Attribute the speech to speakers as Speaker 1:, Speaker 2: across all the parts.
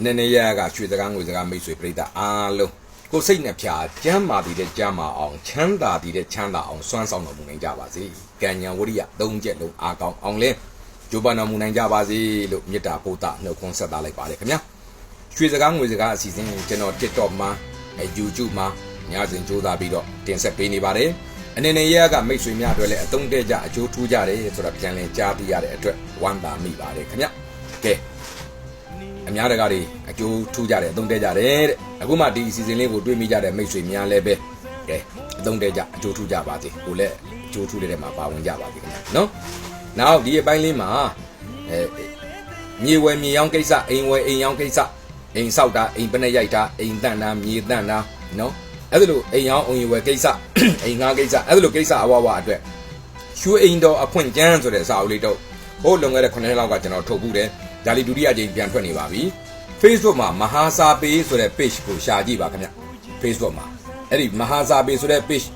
Speaker 1: အနေနဲ့ရကရွှေစကားငွေစကားမိတ်ဆွေပြိတ္တာအားလုံးကိုယ်စိတ်နှဖျားကျမ်းမာတည်တဲ့ကျမ်းမာအောင်ချမ်းသာတည်တဲ့ချမ်းသာအောင်စွမ်းဆောင်တော်မူနိုင်ကြပါစေကံညာဝရိယသုံးချက်လုံးအားကောင်းအောင်လဲဂျိုးပန်တော်မူနိုင်ကြပါစေလို့မေတ္တာပို့တာနှုတ်ခွန်းဆက်သားလိုက်ပါတယ်ခင်ဗျာရွှေစကားငွေစကားအစီအစဉ်ကိုကျွန်တော် TikTok မှာအဲ YouTube မှာညစဉ်ကြိုးစားပြီးတော့တင်ဆက်ပေးနေပါတယ်အနေနဲ့ရကမိတ်ဆွေများအတွက်လည်းအသုံးတဲ့ကြအကျိုးထူးကြတယ်ဆိုတာပြန်လည်ကြားသိရတဲ့အတွက်ဝမ်းသာမိပါတယ်ခင်ဗျာကဲ အများတကာတွေအကျိုးထူးကြတယ်အသုံးတဲ့ကြတယ်တဲ့အခုမှဒီအစီအစဉ်လေးကိုတွေ့မိကြတဲ့မိတ်ဆွေများလည်းပဲကဲအသုံးတဲ့ကြအကျိုးထူးကြပါစေကိုလည်းအကျိုးထူးတဲ့ထဲမှာပါဝင်ကြပါစေခင်ဗျာနော်နောက်ဒီအပိုင်းလေးမှာအဲမြေဝယ်မြေရောင်းကိစ္စအိမ်ဝယ်အိမ်ရောင်းကိစ္စအိမ်ဆောက်တာအိမ်ပနဲ့ရိုက်တာအိမ်တန့်တာမြေတန့်တာနော်အဲ့ဒါလိုအိမ်ရောင်းအိမ်ဝယ်ကိစ္စအိမ်ငှားကိစ္စအဲ့ဒါလိုကိစ္စအဝဝအတွက်ရွှေအိမ်တော်အဖွင့်ကျန်းဆိုတဲ့စာအုပ်လေးတော့ဟိုလွန်ခဲ့တဲ့9နှစ်လောက်ကကျွန်တော်ထုတ်ဘူးတယ် ဒါလေးဒုတိယကြိမ်ပြန်ထွက်နေပါပြီ Facebook မှာမဟာစာပေဆိုတဲ့ page ကိုရှာကြည့်ပါခင်ဗျ Facebook မှာအဲ့ဒီမဟာစာပေဆိုတဲ့ page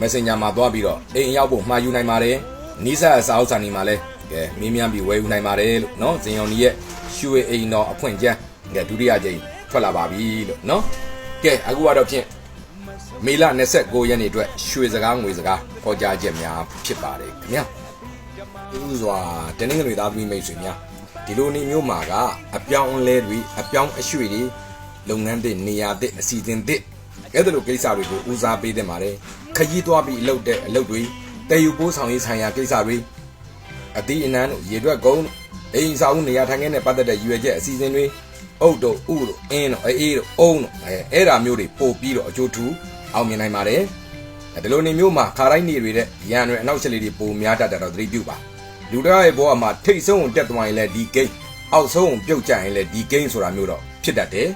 Speaker 1: Messenger မှာသွားပြီးတော့အိမ်ရောက်ဖို့မှာယူနိုင်ပါတယ်နီးစပ်စာအုပ်စာနေမှာလဲကဲမင်းမြန်ပြီးဝယ်ယူနိုင်ပါတယ်လို့နော်ဇင်ယုံဒီရဲ့ရွှေအိမ်တော်အဖွင့်ကျန်းကဲဒုတိယကြိမ်ထွက်လာပါပြီလို့နော်ကဲအခုကတော့ဖြင့်မေလ29ရက်နေ့အတွက်ရွှေစကားငွေစကားဟောကြားချက်များဖြစ်ပါတယ်ခင်ဗျာဥစွာတနင်္ဂနွေသားသမီးမိတ်ဆွေများ ဒီလိုနေမျိုးမှာကအပြောင်းအလဲတွေအပြောင်းအရွှေ့တွေလုပ်ငန်းတွေနေရာတွေအစီအစဉ်တွေအဲ့ဒါလိုကိစ္စတွေကိုဦးစားပေးတဲ့ပါတယ်ခရီးသွားပြီးအလုပ်တဲ့အလုပ်တွေတည်ယူပိုးဆောင်ရေးဆိုင်ရာကိစ္စတွေအသီးအနှံတို့ရေတွက်ကုန်းတို့အိမ်ဆောင်နေရာထိုင်ခင်းနဲ့ပတ်သက်တဲ့ရွေချက်အစီအစဉ်တွေအုတ်တို့ဥတို့အင်းတို့အေးတို့အုံးတို့အဲအဲ့ဒါမျိုးတွေပို့ပြီးတော့အကျိုးထူအောင်မြင်နိုင်ပါတယ်ဒီလိုနေမျိုးမှာခါတိုင်းနေတွေတဲ့ရန်တွေအနောက်ချက်လေးတွေပိုများတတ်တယ်တော့သတိပြုပါ လူတကားရဲ့ဘဝမှာထိတ်ဆုံးကိုတက်သွားရင်လည်းဒီဂိမ်းအောက်ဆုံးကိုပြုတ်ကြရင်လည်းဒီဂိမ်းဆိုတာမျိုးတော့ဖြစ်တတ်တယ်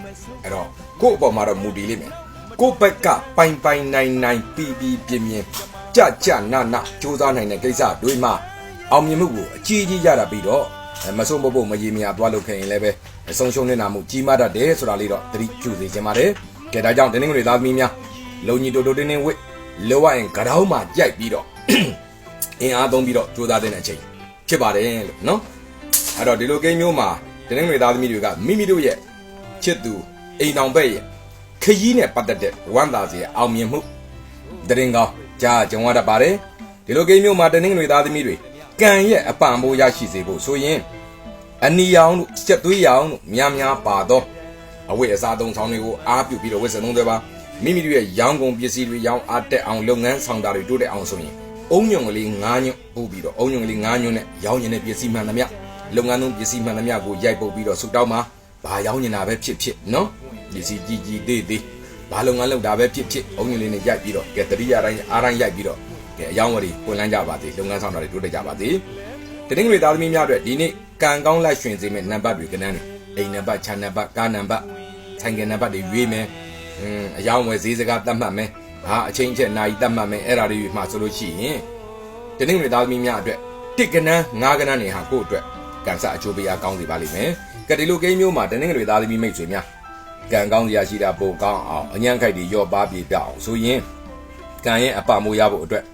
Speaker 1: အဲ့တော့ကို့အပေါ်မှာတော့မူတည်လိမ့်မယ်ကို့ဘက်ကပိုင်ပိုင်နိုင်နိုင်ပီပီပြင်းပြင်းကြကြနာနာစူးစမ်းနိုင်တဲ့ကိစ္စတွေမှာအောင်မြင်မှုကိုအကြီးကြီးရတာပြီးတော့အဲမဆုံးမဖို့မရေမရသွားလို့ခင်ရင်လည်းပဲအဆုံးရှုံးနေတာမှုကြီးမားတတ်တယ်ဆိုတာလေးတော့သတိပြုစေချင်ပါတယ်ကဲဒါကြောင့်တင်းငွေသားသမီးများလုံကြီးတိုတိုတင်းတင်းဝစ်လောရရင်ကတောင်းမှာကြိုက်ပြီးတော့အင်အားသုံးပြီးတော့ကြိုးစားတဲ့အချိန် ဖြစ်ပါတယ်လို့နော်အဲ့တော့ဒီလိုကိန်းမျိုးမှာတင်းငွေသားသမီးတွေကမိမိတို့ရဲ့ချစ်သူအိမ်တော်ဘက်ရဲ့ခရီးနဲ့ပတ်သက်တဲ့ဝမ်းသာစေအောင်မြင်မှုတရင်ကောင်းကြားကြုံရတတ်ပါတယ်ဒီလိုကိန်းမျိုးမှာတင်းငွေသားသမီးတွေကံရဲ့အပံပိုးရရှိစေဖို့ဆိုရင်အနီရောင်တို့စက်သွေးရောင်တို့များများပါတော့အဝတ်အစားသုံးဆောင်တွေကိုအားပြုပြီးတော့ဝတ်စံသုံးတွေပါမိမိတို့ရဲ့ရောင်းကုန်ပစ္စည်းတွေရောင်းအားတက်အောင်လုပ်ငန်းဆောင်တာတွေတိုးတက်အောင်ဆိုရင် အုံညုံကလေး9ညွတ်ပို့ပြီးတော့အုံညုံကလေး9ညွတ်နဲ့ရောင်းရင်တဲ့ပစ္စည်းမှန်သမျှလုပ်ငန်းသုံးပစ္စည်းမှန်သမျှကိုရိုက်ပုတ်ပြီးတော့ဆူတောင်းမှာဘာရောင်းနေတာပဲဖြစ်ဖြစ်နော်ပစ္စည်းကြီးကြီးသေးသေးဘာလုပ်ငန်းလုပ်တာပဲဖြစ်ဖြစ်အုံညုံလေးနဲ့ရိုက်ပြီးတော့ကဲတတိယတိုင်းအားတိုင်းရိုက်ပြီးတော့ကဲအယောင်းဝရီပွင့်လန်းကြပါသေးလုပ်ငန်းဆောင်တာတွေတိုးတက်ကြပါသေးတနင်္ဂနွေသားသမီးများအတွက်ဒီနေ့ကံကောင်းလိုက်ရွှင်စေမယ့်နံပါတ်တွေကဏ္ဍတွေအိမ်နံပါတ်ခြံနံပါတ်ကားနံပါတ်ဆိုင်ကယ်နံပါတ်တွေရွေးမယ်အင်းအယောင်းဝယ်ဈေးစကားတတ်မှတ်မယ် ဟာအချင်းချက်နိုင်တတ်မှတ်မယ်အဲ့ဒါတွေမှဆိုလို့ရှိရင်တနင်္ဂနွေသားသမီးများအတွက်တစ်ကနန်းငါးကနန်းနေဟာကိုယ့်အတွက်ကံစအချိုးပေးအားကောင်းစေပါလိမ့်မယ်။ကတိလိုကိန်းမျိုးမှာတနင်္ဂနွေသားသမီးမိတ်ဆွေများကံကောင်းစရာရှိတာပိုကောင်းအောင်အញ្ញံခိုက်တွေရော့ပါပြေပြအောင်ဆိုရင်ကံရဲ့အပမိုးရဖို့အတွက်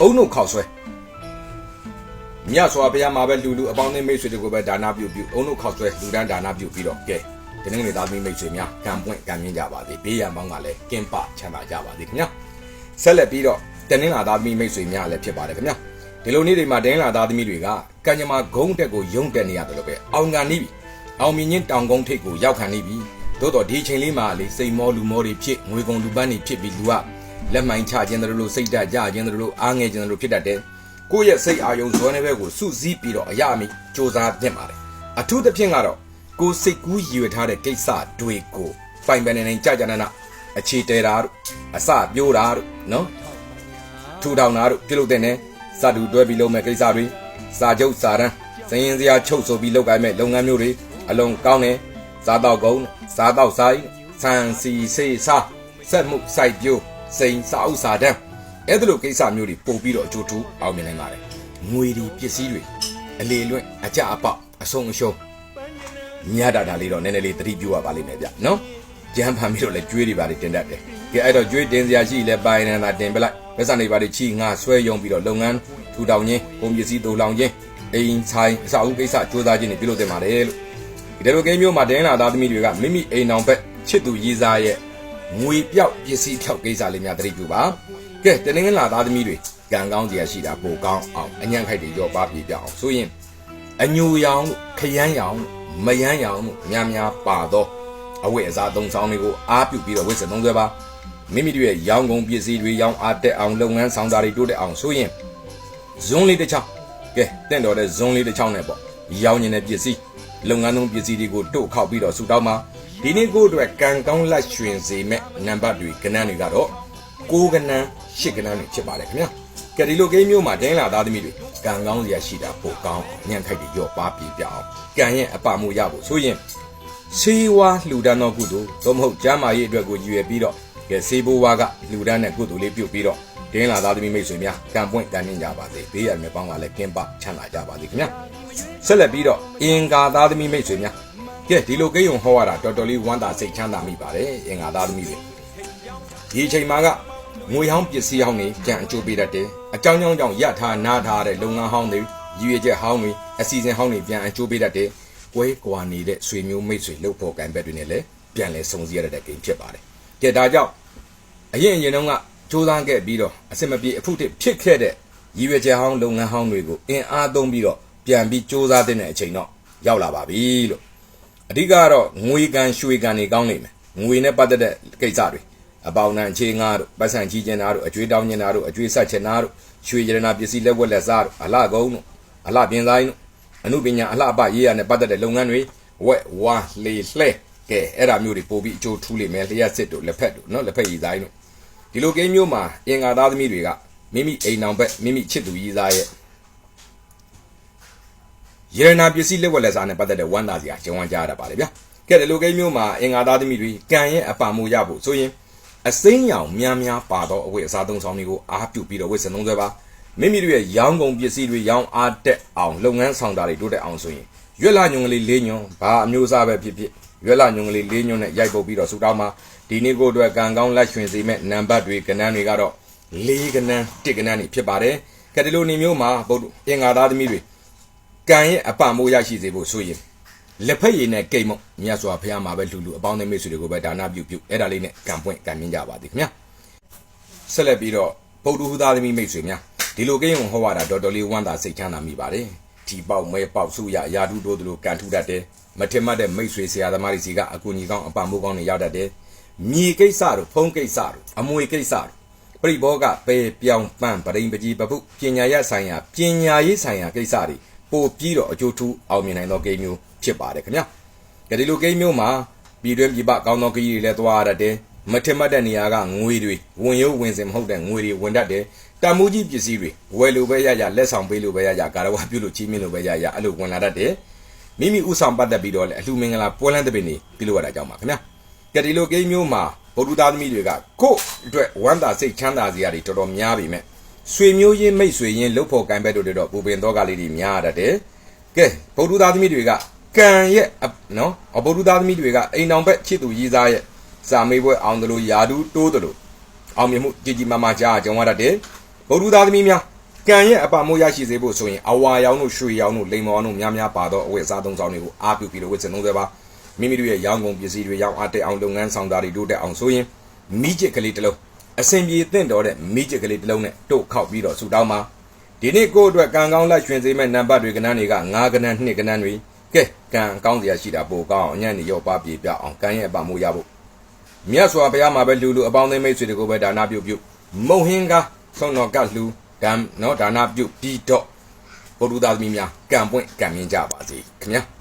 Speaker 1: အုံတို့ခောက်ဆွဲမြတ်စွာဘုရားမှာပဲလူလူအပေါင်းအသင်းမိတ်ဆွေတွေကိုပဲဒါနပြုပြုအုံတို့ခောက်ဆွဲလူဒန်းဒါနပြုပြီးတော့ကဲ တနင်္ဂနွေသားသမီးမိတ်ဆွေများကံပွင့်ကံမြင့်ကြပါစေဘေးရန်ပေါင်းကလည်းကင်းပချမ်းသာကြပါစေခင်ဗျာဆက်လက်ပြီးတော့တနင်္လာသားသမီးမိတ်ဆွေများလည်းဖြစ်ပါတယ်ခင်ဗျာဒီလိုနေ့တွေမှာတနင်္လာသားသမီးတွေကကံကြမ္မာဂုံးတက်ကိုယုံတက်နေရတယ်လို့ပဲအောင်ကန်နေပြီအောင်မြင်ချင်းတောင်ကုန်းထိပ်ကိုရောက်ခံနေပြီသို့တော့ဒီချိန်လေးမှာလေစိတ်မောလူမောတွေဖြစ်ငွေကုန်လူပန်းတွေဖြစ်ပြီးလူကလက်မိုင်းချခြင်းတို့လို့စိတ်ဓာတ်ကြခြင်းတို့လို့အားငယ်ခြင်းတို့ဖြစ်တတ်တယ်ကိုယ့်ရဲ့စိတ်အာယုံဇွဲနေဘက်ကိုစုစည်းပြီးတော့အရာမိစ조사တင်ပါတယ်အထူးသဖြင့်ကတော့ ကိုယ်စိတ်ကူးရည်ရွယ်ထားတဲ့ကိစ္စတွေကိုပိုင်ပိုင်နိုင်နိုင်ကြကြနာနာအခြေတဲတာတို့အစပြိုးတာတို့နော်ထူထောင်တာတို့ပြုလုပ်တဲ့နဲ့စာတူတွဲပြီးလုပ်မဲ့ကိစ္စတွေစာချုပ်စာတမ်းစည်ရင်စရာချုပ်ဆိုပြီးလုပ်ကိုင်းမဲ့လုပ်ငန်းမျိုးတွေအလုံးကောင်းတယ်စားတော့ကုန်းစားတော့ဆိုင်ဆန်စီစေးစားစက်မှုစိုက်ပျိုးစိန်စာအုပ်စာတမ်းအဲ့ဒါလိုကိစ္စမျိုးတွေပို့ပြီးတော့အကျိုးထူးအောင်မြင်နိုင်ပါတယ်ငွေတွေပစ္စည်းတွေအလေလွင့်အကြအပေါက်အဆုံးအရှုံး မြတ်တာတာလေးတော့နည်းနည်းလေးသတိပြုရပါလိမ့်မယ်ဗျနော်ကြမ်းဖန်ပြီးတော့လည်းကျွေးတွေပါလေတင်တတ်တယ်ကဲအဲ့တော့ကျွေးတင်စရာရှိလဲပိုင်နေတာတင်ပလိုက်လက်စနေပါလေချီငါဆွဲယုံပြီးတော့လုပ်ငန်းထူထောင်ခြင်းပုံပစ္စည်းတူလောင်ခြင်းအိမ်ဆိုင်အဆောက်အဦကိစ္စစူးစမ်းခြင်းတွေပြုလုပ်တင်ပါတယ်လို့ဒီလိုကိန်းမျိုးမှာတင်းလာသားသမီးတွေကမိမိအိမ်အောင်ဘက်ချစ်သူရည်စားရဲ့ငွေပြောက်ပစ္စည်းဖြောက်ကိစ္စလေးများသတိပြုပါကဲတနင်္ဂလာသားသမီးတွေကံကောင်းစရာရှိတာပိုကောင်းအောင်အညံ့ခိုက်တွေရောပါပြပြအောင်ဆိုရင်အညူရောင်ခရမ်းရောင် မယမ်းရောင်များများပါတော့အဝတ်အစားသုံးဆောင်တွေကိုအားပြုပြီးတော့ဝတ်စသုံးဆွဲပါမိမိတို့ရဲ့ရောင်းကုန်ပစ္စည်းတွေရောင်းအားတက်အောင်လုပ်ငန်းဆောင်တာတွေတိုးတက်အောင်ဆိုရင်ဇွန်းလေးတစ်ချောင်းကဲတင့်တော်တဲ့ဇွန်းလေးတစ်ချောင်းနဲ့ပေါ့ရောင်းနေတဲ့ပစ္စည်းလုပ်ငန်းသုံးပစ္စည်းတွေကိုတို့ခောက်ပြီးတော့ဆူတောင်းပါဒီနေ့ကိုအတွက်ကံကောင်းလက်ရွှင်စေမဲ့နံပါတ်တွေကဏ္ဍတွေကတော့6ကဏ္ဍ10ကဏ္ဍတွေဖြစ်ပါတယ်ခင်ဗျာကဲဒီလိုကိန်းမျိုးမှာတင်းလာသားသမီးတွေ ကံကောင်းစရာရှိတာပိုကောင်းအောင်ညံ့ခိုက်တွေရော့ပါပြပြအောင်ကံရဲ့အပမှုရဖို့ဆိုရင်ဆေးဝါးလှူဒန်းသောကုသိုလ်သို့မဟုတ်ကျမ်းမာရေးအတွက်ကိုရည်ရွယ်ပြီးတော့ကဲဆေးဘိုးဝါကလှူဒန်းတဲ့ကုသိုလ်လေးပြုတ်ပြီးတော့တင်းလာသားသမီးမိတ်ဆွေများကံပွင့်ကံမြင့်ကြပါစေဘေးရမြေပေါင်းကလည်းကင်းပချမ်းသာကြပါစေခင်ဗျာဆက်လက်ပြီးတော့အင်္ဂါသားသမီးမိတ်ဆွေများကဲဒီလိုကိယုံဟောရတာတော်တော်လေးဝမ်းသာစိတ်ချမ်းသာမိပါတယ်အင်္ဂါသားသမီးတွေဒီအချိန်မှာကငွေဟောင်းပစ္စည်းဟောင်းတွေကြံအကျိုးပေးတတ်တယ် အကြောင်းကြောင်းကြောင့်ရထားနားထားတဲ့လုပ်ငန်းဟောင်းတွေရည်ရွယ်ချက်ဟောင်းတွေအစီအစဉ်ဟောင်းတွေပြန်အကျိုးပေးတတ်တယ်ကွဲကွာနေတဲ့ဆွေမျိုးမိတ်ဆွေလှုပ်ဖို့ကံဘက်တွေနဲ့လည်းပြန်လဲစုံစည်းရတဲ့ကိန်းဖြစ်ပါတယ်ကဲဒါကြောင့်အရင်အရင်တုန်းကစူးစမ်းခဲ့ပြီးတော့အစမပြေအဖို့တစ်ဖြစ်ခဲ့တဲ့ရည်ရွယ်ချက်ဟောင်းလုပ်ငန်းဟောင်းတွေကိုအင်အားသုံးပြီးတော့ပြန်ပြီးစူးစမ်းတဲ့အချိန်တော့ရောက်လာပါပြီလို့အဓိကကတော့ငွေကန်ရွှေကန်တွေကောင်းနေမယ်ငွေနဲ့ပတ်သက်တဲ့ကိစ္စတွေအပေါင်နဲ့အခြေငါတို့ပတ်စံကြီးကျင်တာတို့အကျွေးတောင်းကျင်တာတို့အကျွေးဆက်ချင်တာတို့ ရွှေရတနာပစ္စည်းလက်ဝက်လက်စားတို့အလှကုန်းတို့အလှပြင်ဆိုင်တို့အမှုပညာအလှပရေးရနဲ့ပတ်သက်တဲ့လုပ်ငန်းတွေဝက်ဝါလေလှဲကဲအဲ့ဒါမျိုးတွေပို့ပြီးအကျိုးထူးလိမ့်မယ်လျှက်စစ်တို့လက်ဖက်တို့နော်လက်ဖက်ရည်ဆိုင်တို့ဒီလိုကိန်းမျိုးမှာအင်္ဂါသားသမီးတွေကမိမိအိမ်အောင်ဘက်မိမိချစ်သူရည်စားရဲ့ရတနာပစ္စည်းလက်ဝက်လက်စားနဲ့ပတ်သက်တဲ့ဝမ်းသာစရာကြုံဝမ်းကြရတာပါလေဗျာကဲဒီလိုကိန်းမျိုးမှာအင်္ဂါသားသမီးတွေကံရဲ့အပံမှုရဖို့ဆိုရင် အစိမ်းရောင်များများပါတော့အဝတ်အစားသုံးဆောင်တွေကိုအားပြုပြီးတော့ဝတ်စံသုံးဆွဲပါမိမိတို့ရဲ့ရောင်းကုန်ပစ္စည်းတွေရောင်းအားတက်အောင်လုပ်ငန်းဆောင်တာတွေတိုးတက်အောင်ဆိုရင်ရွက်လာညုံကလေးလေးညွန်ဘာအမျိုးအစားပဲဖြစ်ဖြစ်ရွက်လာညုံကလေးလေးညွန်နဲ့ရိုက်ပုတ်ပြီးတော့ဆူတောင်းမှာဒီနေ့ကိုအတွက်ကံကောင်းလက်ရွှင်စေမဲ့နံပါတ်တွေကဏ္ဍတွေကတော့လေးကဏ္ဍတစ်ကဏ္ဍတွေဖြစ်ပါတယ်ကဲဒီလိုနေမျိုးမှာဗုဒ္ဓအင်္ဂါသားသမီးတွေကံရဲ့အပမိုးရရှိစေဖို့ဆိုရင် လက်ဖက်ရည်နဲ့ကိတ်မုံမြတ်စွာဘုရားမှာပဲလူလူအပေါင်းအသင်းမိတ်ဆွေတွေကိုပဲဒါနပြုပြုအဲ့ဒါလေးနဲ့ကံပွင့်ကံမြင့်ကြပါသည်ခင်ဗျာဆက်လက်ပြီးတော့ဗုဒ္ဓဟူသားသမီးမိတ်ဆွေများဒီလိုကိန်းကိုဟောရတာတော်တော်လေးဝမ်းသာစိတ်ချမ်းသာမိပါတယ်ဒီပေါက်မဲပေါက်စုရယာတုတိုးတို့ကံထူတတ်တယ်မထင်မှတ်တဲ့မိတ်ဆွေဆရာသမားတွေစီကအကူညီကောင်းအပမိုးကောင်းတွေရောက်တတ်တယ်မြေကိစ္စတို့ဖုံးကိစ္စတို့အမွေကိစ္စတို့ပရိဘောကပေပြောင်ပန်းပရိန်ပကြီးပပုပညာရဆိုင်ရာပညာရေးဆိုင်ရာကိစ္စတွေပို့ပြီးတော့အကျိုးထူးအောင်မြင်နိုင်သောဂိမ်းမျိုး ဖြစ်ပါတယ်ခင်ဗျာ။ကြဒီလိုဂိမ်းမျိုးမှာပြည်တွင်းပြည်ပကောင်းသောခရီးတွေလည်းသွားရတတ်တယ်။မထင်မှတ်တဲ့နေရာကငွေတွေဝင်ရုပ်ဝင်စင်မဟုတ်တဲ့ငွေတွေဝင်တတ်တယ်။တန်မိုးကြီးပစ္စည်းတွေဝယ်လို့ပဲရရလက်ဆောင်ပေးလို့ပဲရရကာရဝပြုလို့ချီးမြှင့်လို့ပဲရရအဲ့လိုဝင်လာတတ်တယ်။မိမိဥဆောင်ပတ်သက်ပြီးတော့လည်းအလှမင်္ဂလာပွဲလန်းတဲ့ပင်တွေပြုလို့ရတာကြောင့်ပါခင်ဗျာ။ကြဒီလိုဂိမ်းမျိုးမှာဗုဒ္ဓသားသမီးတွေကကို့အတွက်ဝမ်းသာစိတ်ချမ်းသာစရာတွေတော်တော်များပြီမဲ့ဆွေမျိုးရင်းမိတ်ဆွေရင်းလှုပ်ဖို့ကံဘက်တို့တွေတော့ပူပင်တော့ကလေးတွေများရတတ်တယ်။ကဲဗုဒ္ဓသားသမီးတွေက ကံရဲ့အနော်အဗုဒ္ဓသားသမီးတွေကအိမ်တော်ဘက်ချစ်သူရေးစားရဲ့စာမေးပွဲအောင်တယ်လို့ယာဒူးတိုးတယ်လို့အောင်မြင်မှုကြည်ကြည်မာမာကြားကြုံရတတ်တယ်။ဗုဒ္ဓသားသမီးများကံရဲ့အပါမိုးရရှိစေဖို့ဆိုရင်အဝါရောင်တို့ရွှေရောင်တို့လိမ္မောင်တို့များများပါတော့အဝတ်အစားသုံးဆောင်တွေကိုအားပြုပြီးတော့ဝတ်စင်သုံးဆွဲပါမိမိတို့ရဲ့ရောင်းကုန်ပစ္စည်းတွေရောင်းအားတက်အောင်လုပ်ငန်းဆောင်တာတွေတိုးတက်အောင်ဆိုရင်မိကျစ်ကလေးတစ်လုံးအစဉ်ပြေသင့်တော်တဲ့မိကျစ်ကလေးတစ်လုံးနဲ့တို့ခောက်ပြီးတော့ဆူတောင်းပါဒီနေ့ကိုယ့်အတွက်ကံကောင်းလက်ရွှင်စေမဲ့နံပါတ်တွေကဏ္ဍတွေက9ကဏ္ဍ2ကဏ္ဍတွေ ကဲကံကောင်းစရာရှိတာပိုကောင်းအောင်အညံ့နေရောပါပြေပြအောင်ကံရဲ့အပမှုရဖို့မြတ်စွာဘုရားမှာပဲလူလူအပေါင်းအသင်းမိတ်ဆွေတွေကိုပဲဒါနပြုပြုမုံဟင်းကားဆုံးတော်ကလှူဒံနော်ဒါနပြုပြီးတော့ဘုဒ္ဓသာသမီများကံပွင့်ကံမြင့်ကြပါစေခင်ဗျာ